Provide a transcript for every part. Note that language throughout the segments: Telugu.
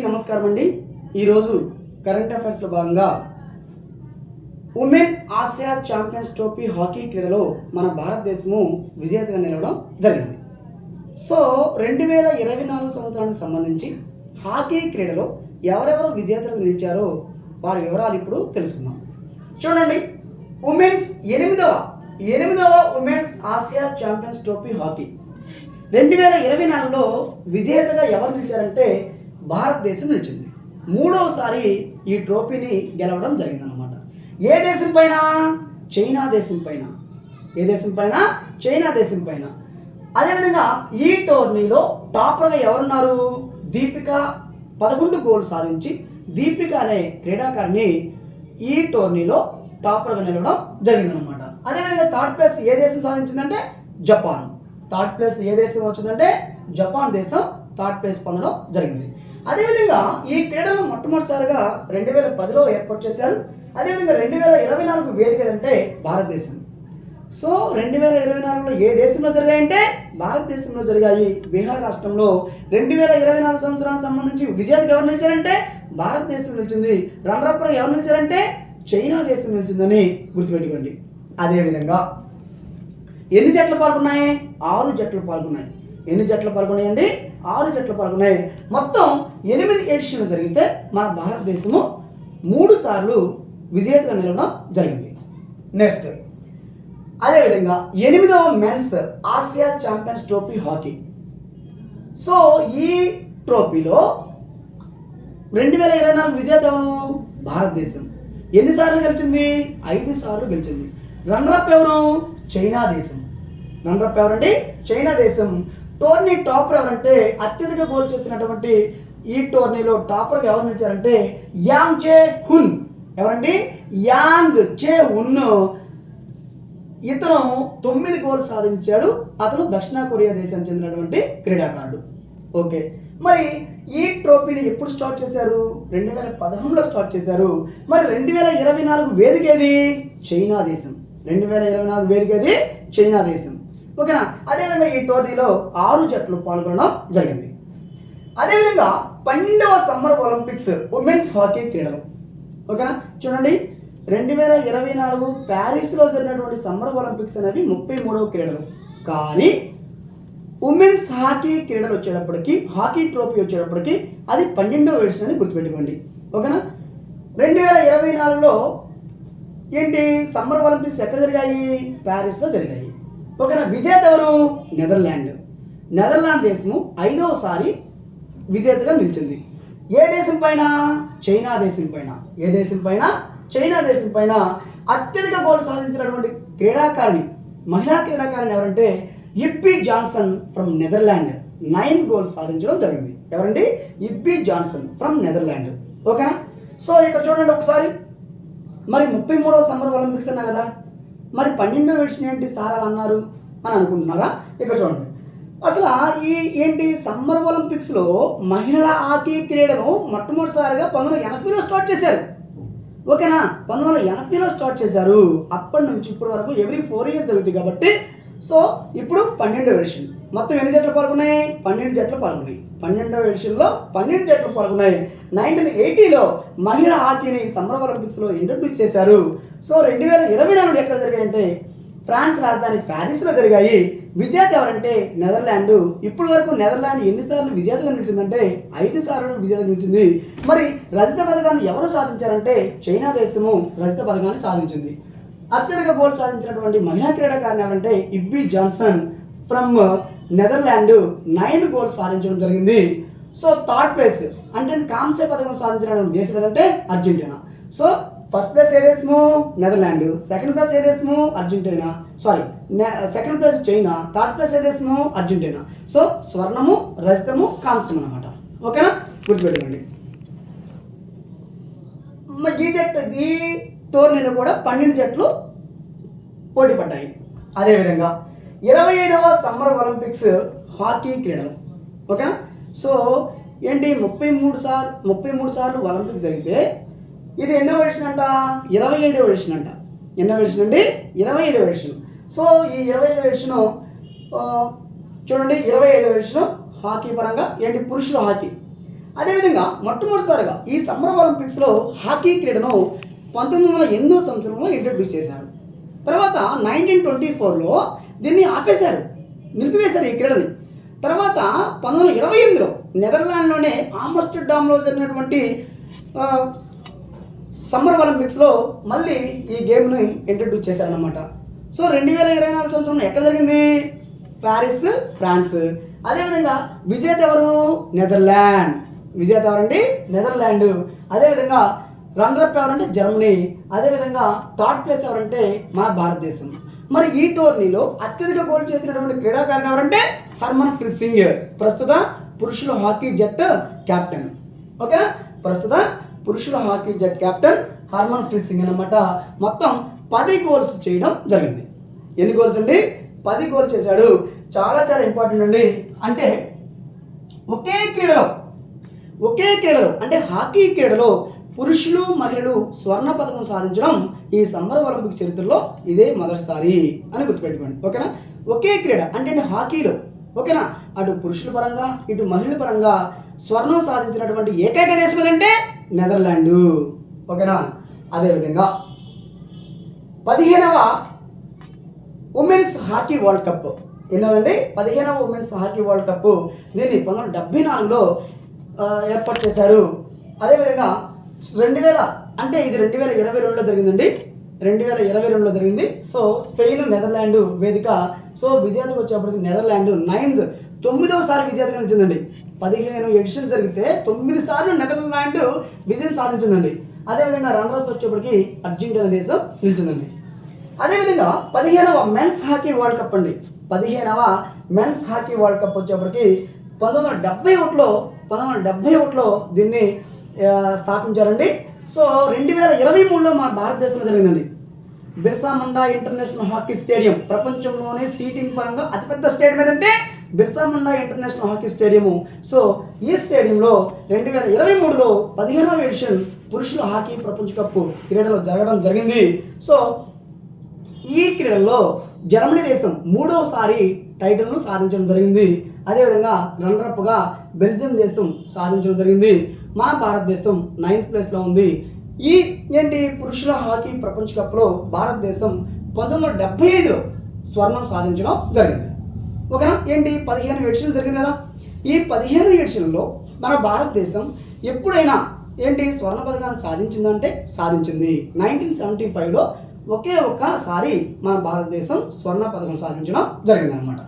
అందరికీ నమస్కారం అండి. ఈరోజు కరెంట్ అఫైర్స్లో భాగంగా women Asia champions trophy hockey క్రీడలో మన భారతదేశము విజేతగా నిలవడం జరిగింది. సో రెండు వేల ఇరవై నాలుగు సంవత్సరానికి సంబంధించి హాకీ క్రీడలో ఎవరెవరు విజేతలు నిలిచారో వారి వివరాలు ఇప్పుడు తెలుసుకుందాం. చూడండి ఉమెన్స్ ఎనిమిదవ ఎనిమిదవ women's Asia champions trophy hockey. రెండు వేల ఇరవై నాలుగులో విజేతగా ఎవరు నిలిచారంటే భారతదేశం నిలిచింది. మూడవసారి ఈ ట్రోఫీని గెలవడం జరిగిందనమాట ఏ దేశం పైన? చైనా దేశం పైన. ఏ దేశం పైన? చైనా దేశం పైన. అదేవిధంగా ఈ టోర్నీలో టాపర్గా ఎవరున్నారు? దీపిక పదకొండు గోల్ సాధించి దీపిక అనే క్రీడాకారిణి ఈ టోర్నీలో టాపర్గా నిలవడం జరిగిందనమాట అదేవిధంగా థర్డ్ ప్లేస్ ఏ దేశం సాధించిందంటే జపాన్. థర్డ్ ప్లేస్ ఏ దేశం వచ్చిందంటే జపాన్ దేశం థర్డ్ ప్లేస్ పొందడం జరిగింది. అదేవిధంగా ఈ క్రీడలు మొట్టమొదటిసారిగా రెండు వేల పదిలో ఏర్పాటు చేశారు. అదేవిధంగా రెండు వేల ఇరవై నాలుగు వేదిక అంటే భారతదేశం. సో రెండు వేల ఇరవై నాలుగులో ఏ దేశంలో జరిగాయంటే భారతదేశంలో జరిగాయి. బీహార్ రాష్ట్రంలో రెండు వేల ఇరవై నాలుగు సంవత్సరానికి సంబంధించి విజేతగా ఎవరు నిలిచారంటే భారతదేశం నిలిచింది. రన్నరప్ ఎవరు నిలిచారంటే చైనా దేశం నిలిచిందని గుర్తుపెట్టుకోండి. అదేవిధంగా ఎన్ని జట్లు పాల్గొన్నాయి? ఆరు జట్లు పాల్గొన్నాయి. ఎన్ని జట్లు పాల్గొన్నాయండి? ఆరు జట్లు పాల్గొన్నాయి. మొత్తం ఎనిమిది ఎడిషన్లు జరిగితే మన భారతదేశము మూడు సార్లు విజేతగా నిలవడం జరిగింది. నెక్స్ట్ అదేవిధంగా ఎనిమిదవ men's Asia champions trophy hockey. So ఈ ట్రోఫీలో రెండు వేల ఇరవై నాలుగు విజేత ఎవరు? భారతదేశం. ఎన్నిసార్లు గెలిచింది? ఐదు సార్లు గెలిచింది. రన్నరప్ ఎవరు? చైనా దేశం. రన్నరప్ ఎవరండి? చైనా దేశం. టోర్నీ టాపర్ ఎవరంటే అత్యధిక గోల్ చేసినటువంటి ఈ టోర్నీలో టాపర్గా ఎవరు నిలిచారంటే యాంగ్ చే హున్. ఎవరండి? యాంగ్ చే హున్. ఇతను తొమ్మిది గోల్స్ సాధించాడు. అతను దక్షిణ కొరియా దేశానికి చెందినటువంటి క్రీడాకారుడు. ఓకే. మరి ఈ ట్రోఫీని ఎప్పుడు స్టార్ట్ చేశారు? రెండు వేల పదకొండులో స్టార్ట్ చేశారు. మరి రెండు వేల ఇరవై నాలుగు వేదిక ఏది? చైనా దేశం. రెండు వేల ఇరవై నాలుగు వేదిక ఏది? చైనా దేశం. ఓకేనా? అదేవిధంగా ఈ టోర్నీలో ఆరు జట్లు పాల్గొనడం జరిగింది. అదేవిధంగా పన్నెండవ సమ్మర్ ఒలింపిక్స్ ఉమెన్స్ హాకీ క్రీడలు. ఓకేనా? చూడండి. రెండు వేల ఇరవై నాలుగు ప్యారిస్లో జరిగినటువంటి సమ్మర్ ఒలింపిక్స్ అనేవి ముప్పై మూడవ క్రీడలు. కానీ ఉమెన్స్ హాకీ క్రీడలు వచ్చేటప్పటికి హాకీ ట్రోఫీ వచ్చేటప్పటికి అది పన్నెండవ ఎడిషన్ అని గుర్తుపెట్టుకోండి. ఓకేనా? రెండు వేల ఇరవై నాలుగులో ఏంటి? సమ్మర్ ఒలింపిక్స్ ఎక్కడ జరిగాయి? ప్యారిస్లో జరిగాయి. ఓకేనా? విజేత ఎవరు? నెదర్లాండ్. నెదర్లాండ్ దేశము ఐదవసారి విజేతగా నిలిచింది. ఏ దేశం పైన? చైనా దేశం పైన. ఏ దేశం పైన? చైనా దేశం పైన. అత్యధిక గోల్ సాధించినటువంటి క్రీడాకారిణి మహిళా క్రీడాకారిణి ఎవరంటే Yibbi Jansen from Netherland. Nine goals సాధించడం జరిగింది. ఎవరండి? Yibbi Jansen from Netherland. ఓకేనా? సో ఇక్కడ చూడండి ఒకసారి. మరి ముప్పై మూడవ సమ్మర్ ఒలింపిక్స్ అన్నా కదా? మరి పన్నెండో ఎడిషన్ ఏంటి సార్ అలా అన్నారు అని అనుకుంటున్నారా? ఇక్కడ చూడండి. అసలు ఈ ఏంటి సమ్మర్ ఒలింపిక్స్లో మహిళల హాకీ క్రీడను మొట్టమొదటిసారిగా పంతొమ్మిది వందల ఎనభైలో స్టార్ట్ చేశారు. ఓకేనా? పంతొమ్మిది వందల ఎనభైలో స్టార్ట్ చేశారు. అప్పటి నుంచి ఇప్పటి వరకు ఎవ్రీ ఫోర్ ఇయర్స్ జరుగుతుంది కాబట్టి సో ఇప్పుడు పన్నెండవ ఎడిషన్. మొత్తం ఎన్ని జట్లు పాల్గొన్నాయి? పన్నెండు జట్లు పాల్గొన్నాయి. పన్నెండవ ఎడిషన్లో పన్నెండు జట్లు పాల్గొన్నాయి. నైన్టీన్ ఎయిటీలో మహిళా హాకీని సమ్మర్ ఒలింపిక్స్లో ఇంట్రడ్యూస్ చేశారు. సో రెండు వేల ఇరవై నాలుగు ఎక్కడ జరిగాయంటే ఫ్రాన్స్ రాజధాని ప్యారిస్లో జరిగాయి. విజేత ఎవరంటే నెదర్లాండ్. ఇప్పటి వరకు నెదర్లాండ్ ఎన్నిసార్లు విజేతగా నిలిచిందంటే ఐదు సార్లు విజేత నిలిచింది. మరి రజత పథకాన్ని ఎవరు సాధించారంటే చైనా దేశము రజత పథకాన్ని సాధించింది. అత్యధిక గోల్ సాధించినటువంటి మహిళా క్రీడాకారిణి ఎవరంటే Yibbi Jansen from uh, Netherland. Nine goals సాధించడం జరిగింది. సో థర్డ్ ప్లేస్ అంటే కాంస్య పథకం సాధించినటువంటి దేశం ఏదంటే అర్జెంటీనా. సో ఫస్ట్ ప్లేస్ ఏ నెదర్లాండ్. సెకండ్ ప్లేస్ ఏ Argentina. Sorry second place China. Third place ఏ అర్జెంటీనా. సో స్వర్ణము రజతము కాంస్యం అనమాట ఓకేనా? గుర్తుపెట్టుకోండి. మ- ఈ జట్టు ఈ టోర్నీలో కూడా పన్నెండు జట్లు పోటీ పడ్డాయి. అదేవిధంగా ఇరవై ఐదవ సమ్మర్ ఒలింపిక్స్ హాకీ క్రీడలు. ఓకేనా? సో ఏంటి? ముప్పై మూడు సార్లు ముప్పై మూడు సార్లు ఒలింపిక్స్ జరిగితే ఇది ఎన్నో ఎడిషన్ అంట? ఇరవై ఐదవ ఎడిషన్ అంట. ఎన్నో ఎడిషన్ అండి? ఇరవై ఐదవ ఎడిషన్ సో ఈ ఇరవై ఐదవ ఎడిషన్ చూడండి ఇరవై ఐదవ ఎడిషన్ హాకీ పరంగా ఏంటి? పురుషుల హాకీ. అదేవిధంగా మొట్టమొదటిసారిగా ఈ సమ్మర్ ఒలింపిక్స్లో హాకీ క్రీడను పంతొమ్మిది వందల ఎనిమిదో సంవత్సరంలో ఇంట్రడ్యూస్ చేశారు. తర్వాత నైన్టీన్ ట్వంటీ ఫోర్లో దీన్ని ఆపేశారు. నిలిపివేశారు ఈ క్రీడని. తర్వాత పంతొమ్మిది వందల ఇరవై ఎనిమిదిలో నెదర్లాండ్లోనే ఆమ్స్టర్డామ్లో జరిగినటువంటి సమ్మర్ ఒలింపిక్స్లో మళ్ళీ ఈ గేమ్ని ఇంట్రడ్యూస్ చేశారనమాట సో రెండు వేల ఇరవై నాలుగు సంవత్సరంలో ఎక్కడ జరిగింది? Paris France. అదేవిధంగా విజేత ఎవరు? నెదర్లాండ్. విజేత ఎవరండి? నెదర్లాండ్. అదేవిధంగా రన్నరప్ ఎవరంటే జర్మనీ. అదేవిధంగా థర్డ్ ప్లేస్ ఎవరంటే మన భారతదేశం. మరి ఈ టోర్నీలో అత్యధిక గోల్ చేసినటువంటి క్రీడాకారుడు ఎవరంటే హర్మన్ ప్రీత్ సింగ్. ప్రస్తుత పురుషుల హాకీ జట్టు కెప్టెన్ ఓకే ప్రస్తుత పురుషుల హాకీ జట్ కెప్టెన్ హర్మన్ ప్రీత్ సింగ్ అనమాట మొత్తం పది గోల్స్ చేయడం జరిగింది. ఎన్ని గోల్స్ అండి? పది గోల్ చేశాడు. చాలా చాలా ఇంపార్టెంట్ అండి. అంటే ఒకే క్రీడలో ఒకే క్రీడలో అంటే హాకీ క్రీడలో పురుషులు మహిళలు స్వర్ణ పథకం సాధించడం ఈ సమ్మర్ ఒలింపిక్ చరిత్రలో ఇదే మొదటిసారి అని గుర్తుపెట్టుకోండి. ఓకేనా? ఒకే క్రీడ అంటే హాకీలో. ఓకేనా? అటు పురుషుల పరంగా ఇటు మహిళల పరంగా స్వర్ణం సాధించినటువంటి ఏకైక దేశం ఏదంటే నెదర్లాండు. ఓకేనా? అదేవిధంగా పదిహేనవ ఉమెన్స్ హాకీ వరల్డ్ కప్. ఎన్నోదండి పదిహేనవ ఉమెన్స్ హాకీ వరల్డ్ కప్. దీన్ని పంతొమ్మిది వందల డెబ్బై నాలుగులో ఏర్పాటు చేశారు. అదేవిధంగా రెండు వేల అంటే ఇది రెండు వేల ఇరవై రెండులో జరిగిందండి. రెండు వేల ఇరవై రెండులో జరిగింది. సో స్పెయిన్ నెదర్లాండ్ వేదిక. సో విజేతకు వచ్చేప్పటికి నెదర్లాండ్ నైన్త్. తొమ్మిదవసారి విజేతగా నిలిచిందండి పదిహేను ఎడిషన్ జరిగితే తొమ్మిది సార్లు నెదర్లాండ్ విజయం సాధించిందండి. అదేవిధంగా రన్నర్అప్ వచ్చేప్పటికి అర్జెంటీనా దేశం నిలిచిందండి. అదేవిధంగా పదిహేనవ మెన్స్ హాకీ వరల్డ్ కప్ అండి. పదిహేనవ మెన్స్ హాకీ వరల్డ్ కప్ వచ్చేప్పటికి పంతొమ్మిది వందల డెబ్బై ఒకటిలో పంతొమ్మిది వందల డెబ్బై ఒకటిలో దీన్ని స్థాపించారండి. సో రెండు వేల ఇరవై మూడులో మన భారతదేశంలో జరిగిందండి. Birsa Munda international hockey stadium. ప్రపంచంలోనే సీటింగ్ పరంగా అతిపెద్ద స్టేడియం ఏదంటే Birsa Munda international hockey stadium. So ఈ స్టేడియంలో రెండు వేల ఇరవై మూడులో పదిహేనవ ఎడిషన్ పురుషుల హాకీ ప్రపంచ కప్పు క్రీడలో జరగడం జరిగింది. సో ఈ క్రీడల్లో జర్మనీ దేశం మూడవసారి టైటిల్ను సాధించడం జరిగింది. అదేవిధంగా రన్నరప్గా బెల్జియం దేశం సాధించడం జరిగింది. మన భారతదేశం నైన్త్ ప్లేస్లో ఉంది. ఈ ఏంటి పురుషుల హాకీ ప్రపంచ కప్లో భారతదేశం పంతొమ్మిది వందల డెబ్బై ఐదులో స్వర్ణం సాధించడం జరిగింది. ఓకేనా? ఏంటి? పదిహేను ఏడ్చలు జరిగింది కదా. ఈ పదిహేను ఎడిషన్లో మన భారతదేశం ఎప్పుడైనా ఏంటి స్వర్ణ పథకాన్ని సాధించిందంటే సాధించింది. నైన్టీన్ సెవెంటీ ఫైవ్లో ఒకే ఒక్కసారి మన భారతదేశం స్వర్ణ పథకం సాధించడం జరిగిందనమాట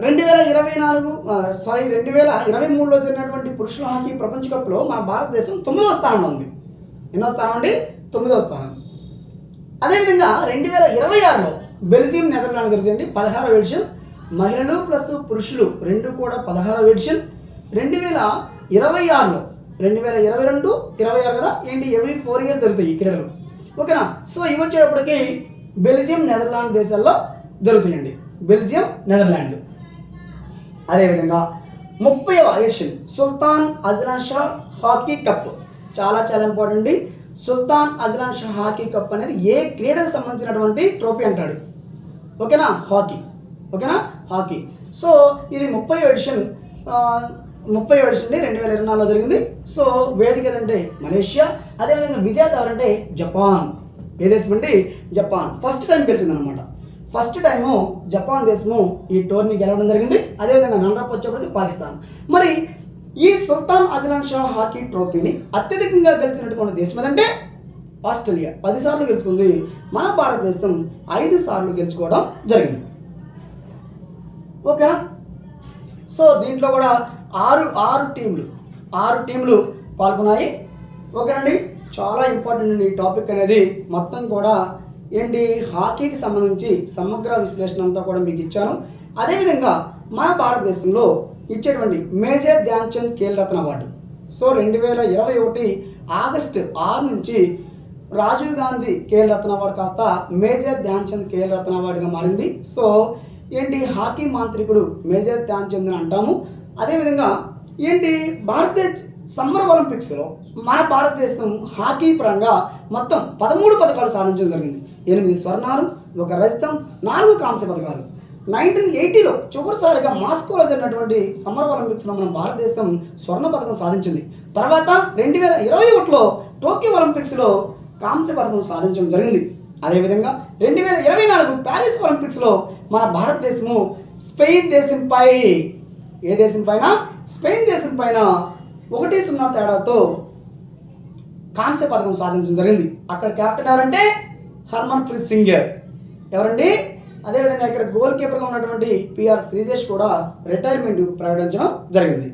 రెండు వేల ఇరవై నాలుగు సారీ రెండు వేల ఇరవై మూడులో జరిగినటువంటి పురుషుల హాకీ ప్రపంచ కప్లో మన భారతదేశం తొమ్మిదవ స్థానంలో ఉంది. ఎన్నో స్థానం అండి? తొమ్మిదవ స్థానం. అదేవిధంగా రెండు వేల ఇరవై ఆరులో బెల్జియం నెదర్లాండ్ జరిగింది. పదహారవ ఎడిషన్. మహిళలు ప్లస్ పురుషులు రెండు కూడా పదహారవ ఎడిషన్. రెండు వేల ఇరవై ఆరులో రెండు వేల ఇరవై రెండు ఇరవై ఆరు కదా? ఏంటి? ఎవ్రీ ఫోర్ ఇయర్స్ జరుగుతాయి ఈ క్రీడలు. ఓకేనా? సో ఇవి వచ్చేటప్పటికి బెల్జియం నెదర్లాండ్ దేశాల్లో జరుగుతాయండి. Belgium Netherland. అదేవిధంగా ముప్పై edition Sultan Azlan Shah hockey cup. చాలా చాలా ఇంపార్టెంట్ అండి. Sultan Azlan Shah hockey cup అనేది ఏ క్రీడకు సంబంధించినటువంటి ట్రోఫీ అంటాడు? ఓకేనా? హాకీ. ఓకేనా? హాకీ. సో ఇది ముప్పై ఎడిషన్ ముప్పై ఎడిషన్ రెండు వేల ఇరవై నాలుగులో జరిగింది. సో వేదిక ఏదంటే మలేషియా అదేవిధంగా విజేత ఎవరంటే జపాన్. ఏ దేశం అండి? జపాన్. ఫస్ట్ టైం గెలిచిందనమాట ఫస్ట్ టైము జపాన్ దేశము ఈ టోర్నీ గెలవడం జరిగింది. అదేవిధంగా నన్రప్ వచ్చేప్పటికి పాకిస్తాన్. మరి ఈ సుల్తాన్ అజలాన్ షా హాకీ ట్రోఫీని అత్యధికంగా గెలిచినటువంటి దేశం ఏదంటే ఆస్ట్రేలియా. పది సార్లు గెలుచుకుంది. మన భారతదేశం ఐదు సార్లు గెలుచుకోవడం జరిగింది. ఓకేనా? సో దీంట్లో కూడా ఆరు ఆరు టీంలు ఆరు టీంలు పాల్గొన్నాయి. ఓకేనండి? చాలా ఇంపార్టెంట్ అండి ఈ టాపిక్ అనేది. మొత్తం కూడా ఏంటి? హాకీకి సంబంధించి సమగ్ర విశ్లేషణ అంతా కూడా మీకు ఇచ్చాను. అదేవిధంగా మన భారతదేశంలో ఇచ్చేటువంటి major Dhyan Chand Khel Ratna award. So రెండు వేల ఇరవై ఒకటి ఆగస్టు ఆరు నుంచి రాజీవ్ గాంధీ ఖేల్ రత్న అవార్డు కాస్త మేజర్ ధ్యాన్ చంద్ ఖేల్ రత్న అవార్డుగా మారింది. సో ఏంటి? హాకీ మాంత్రికుడు మేజర్ ధ్యాన్ చంద్ అని అంటాము. అదేవిధంగా ఏంటి? భారతదేశ సమ్మర్ ఒలింపిక్స్లో మన భారతదేశం హాకీ పరంగా మొత్తం పదమూడు పథకాలు సాధించడం జరిగింది. ఎనిమిది స్వర్ణాలు ఒక రజితం నాలుగు కాంస్య పథకాలు. నైన్టీన్ ఎయిటీలో చివరిసారిగా మాస్కోలో జరిగినటువంటి సమ్మర్ ఒలింపిక్స్లో మన భారతదేశం స్వర్ణ పథకం సాధించింది. తర్వాత రెండు వేల ఇరవై ఒకటిలో టోక్యో ఒలింపిక్స్లో కాంస్య పథకం సాధించడం జరిగింది. అదేవిధంగా రెండు వేల ఇరవై నాలుగు ప్యారిస్ ఒలింపిక్స్లో మన భారతదేశము స్పెయిన్ దేశంపై ఏ దేశం పైన? స్పెయిన్ దేశం పైన ఒకటి సున్నా తేడాతో కాంస్య పథకం సాధించడం జరిగింది. అక్కడ కెప్టెన్ ఎవరంటే హర్మన్ ప్రీత్ సింగర్ ఎవరండి? అదేవిధంగా ఇక్కడ గోల్ కీపర్గా ఉన్నటువంటి పిఆర్ శ్రీజేష్ కూడా రిటైర్మెంట్ ప్రకటించడం జరిగింది.